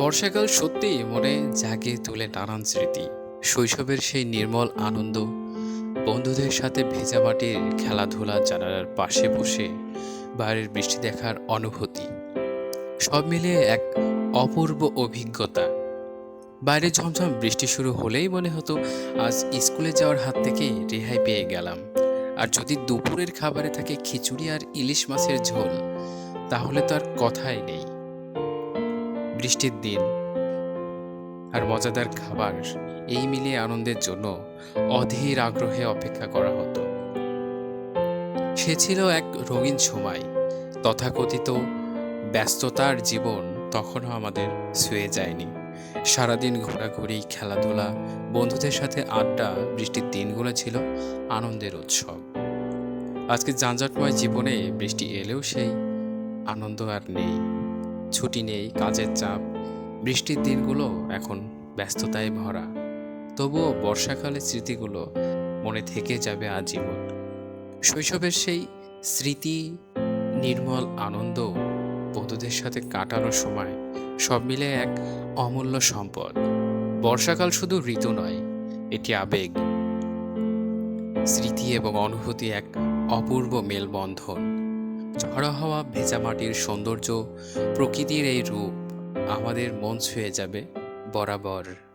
বর্ষাকাল সত্যিই মনে জাগে তুলে নানান স্মৃতি। শৈশবের সেই নির্মল আনন্দ, বন্ধুদের সাথে ভেজা মাটির খেলাধুলা জানালার পাশে বসে বাইরের বৃষ্টি দেখার অনুভূতি। সব মিলিয়ে এক অপূর্ব অভিজ্ঞতা। বাইরে ঝমঝম বৃষ্টি শুরু হলেই মনে হতো, আজ স্কুলে যাওয়ার হাত থেকে রেহাই পেয়ে গেলাম। আর যদি দুপুরের খাবারে থাকে খিচুড়ি আর ইলিশ মাছের ঝোল, তাহলে তো আর কথাই নেই। বৃষ্টির দিন আর মজাদার খাবার এই মিলিয়ে আনন্দের জন্য অধীর আগ্রহে অপেক্ষা করা হতো। সে ছিল এক রঙিন সময়। তথাকথিত ব্যস্ততার জীবন তখনও আমাদের ছুঁয়ে যায়নি। সারাদিন ঘোরাঘুরি, খেলাধুলা, বন্ধুদের সাথে আড্ডা, বৃষ্টির দিনগুলো ছিল আনন্দের উৎসব। আজকে যানজটময় জীবনে বৃষ্টি এলেও সেই আনন্দ আর নেই। ছুটি নেই, কাজের চাপ। বৃষ্টির দিনগুলো এখন ব্যস্ততায় ভরা। তবুও বর্ষাকালের স্মৃতিগুলো মনে থেকে যাবে আজীবন। শৈশবের সেই স্মৃতি, নির্মল আনন্দ বন্ধুদের সাথে কাটানোর সময় সব মিলে এক অমূল্য সম্পদ। বর্ষাকাল শুধু ঋতু নয়, এটি আবেগ। স্মৃতি এবং অনুভূতি এক অপূর্ব মেলবন্ধন। ঝড়ো হওয়া ভেজা মাটির সৌন্দর্য প্রকৃতির এই রূপ আমাদের মন ছুঁয়ে যাবে বরাবর।